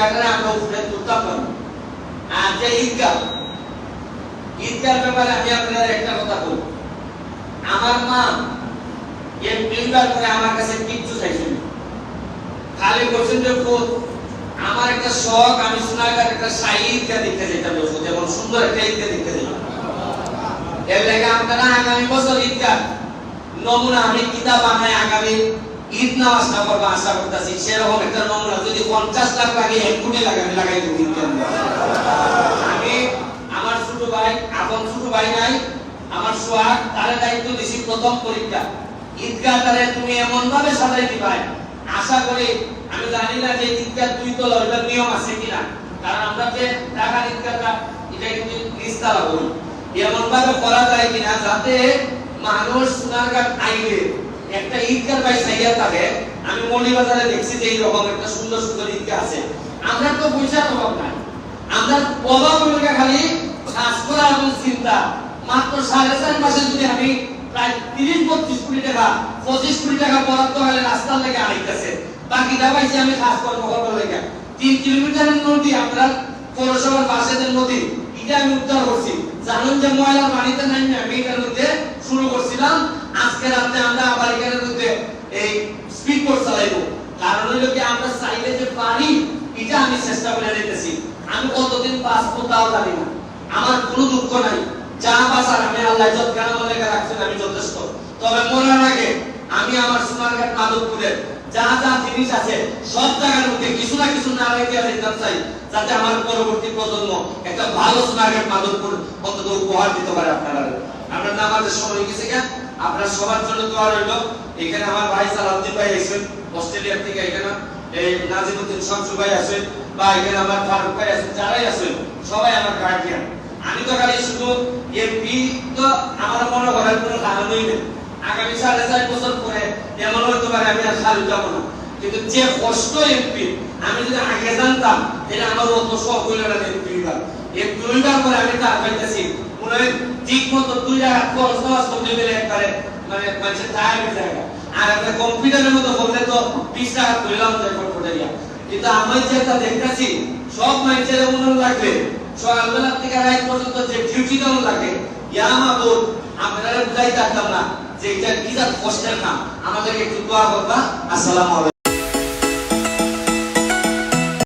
আমরা আর যে ঈদগাহ আমি আমার একটা শখ, আমি সোনাগার একটা ঈদগাহ দেখতে যেতাম যেমন সুন্দর একটা ঈদগাহ দেখতে যেতাম। আগামী বছর ঈদগাহ নমুনা আমি কিতাব বানাই আগামী ঈদ নামাজ না করব, আশা করতেছি। সেরকম একটা নমুনা যদি পঞ্চাশ লাখ লাগে, এক কোটি লাগে, আমি লাগাই দেবো আমি আমার ছোট ভাই, আপন ছোট ভাই নাই, আমার সোহাগ তার দায়িত্ব দিছি প্রথম পরীক্ষা। ঈদগাহ তারে তুমি এমন ভাবে সাজাই দিবাই। আশা করি, আমি জানি না যে ঈদগাহ দুই তলা ওইটার নিয়ম আছে কিনা। কারণ আমরা যে ঢাকার ঈদগাহটা, এটা কিন্তু নিস্তালা বলি এমন ভাবে করা যায় কিনা, যাতে মানুষ সোনারঘাট আইলে একটা ঈদগাহ ভাই সাইয়া থাকে, আমি মৌলিবাজারে দেখছি যে এইরকম একটা সুন্দর সুন্দর ঈদগাহ আছে। আমরা তো পয়সার অভাব নাই। আমরা অভাব হইলে খালি কাজ করা এবং চিন্তা। মাত্র সাড়ে চার মাসে যদি আমি প্রায় তিরিশ, বত্রিশ কোটি টাকা, পঁচিশ কোটি টাকা বরাদ্দ হলে রাস্তার লেগে আইতেছে। বাকিটা পাইছি আমি কাজ কর্ম করবার লেগে। তিন কিলোমিটারের নদী, আমরা পৌরসভার পাশে যে নদী, এটা আমি উদ্ধার করছি। জানেন যে ময়লা পানিতে নাই আমি এটার মধ্যে শুরু করছিলাম আজকে রাতে আমরা আবার এখানের মধ্যে এই স্পিড বোট চালাইবো। কারণ হইল কি, আমরা চাইলে যে পারি, এটা আমি চেষ্টা করে নিতেছি আমি কতদিন বাঁচবো তাও জানি না। আমার কোনো দুঃখ নাই। যা বাঁচার আমি আল্লাহ কেন মনে রাখছেন, আমি যথেষ্ট। তবে মরার আগে আমি আমার সোনারঘাট মাধবপুরের যা যা জিনিস আছে, সব জায়গার মধ্যে কিছু না কিছু না রেখে যেতে চাই, যাতে আমার পরবর্তী প্রজন্ম একটা ভালো সোনারঘাট মাধবপুর অন্তত উপহার দিতে পারে আপনারা। আপনার নামাজের সময় গেছে কেন? আপনার সবার জন্য দোয়া রইল। এখানে আমার ভাই সালাউদ্দিন ভাই আছেন অস্ট্রেলিয়া থেকে এখানে। এই নাজিমুদ্দিন শামসু ভাই আছেন বা এখানে আমার ফারুক ভাই আছেন, যারাই আছেন, সবাই আমার গার্ডিয়ান আমি তো খালি শুধু এমপি তো আমার মনে করার কোনো কারণই নেই। আগামী সাড়ে চার বছর পরে এমন হতে পারে আমি আর সারি যাব না। কিন্তু যে কষ্ট এমপি আমি যদি আগে জানতাম এটা আমার অত শখ হইল না এমপি এই দুইবার পরে আমি তার পাইতেছি। মনে হয় ঠিক দুই জায়গা খরচ করতে গেলে একবারে মানে মানুষের টায়ার যায়। আর একটা কম্পিউটারের মতো বললে তো বিশ টাকা ধরলাম যায় কম্পিউটার কিন্তু আমি যেটা দেখতেছি, সব মানুষের উন্নয়ন লাগবে সকালবেলা থেকে রাত পর্যন্ত যে ডিউটি দেওয়ান লাগে আপনারা না যে এটা কি কষ্টের আমাদেরকে একটু দোয়া করবা। আসসালামু আলাইকুম।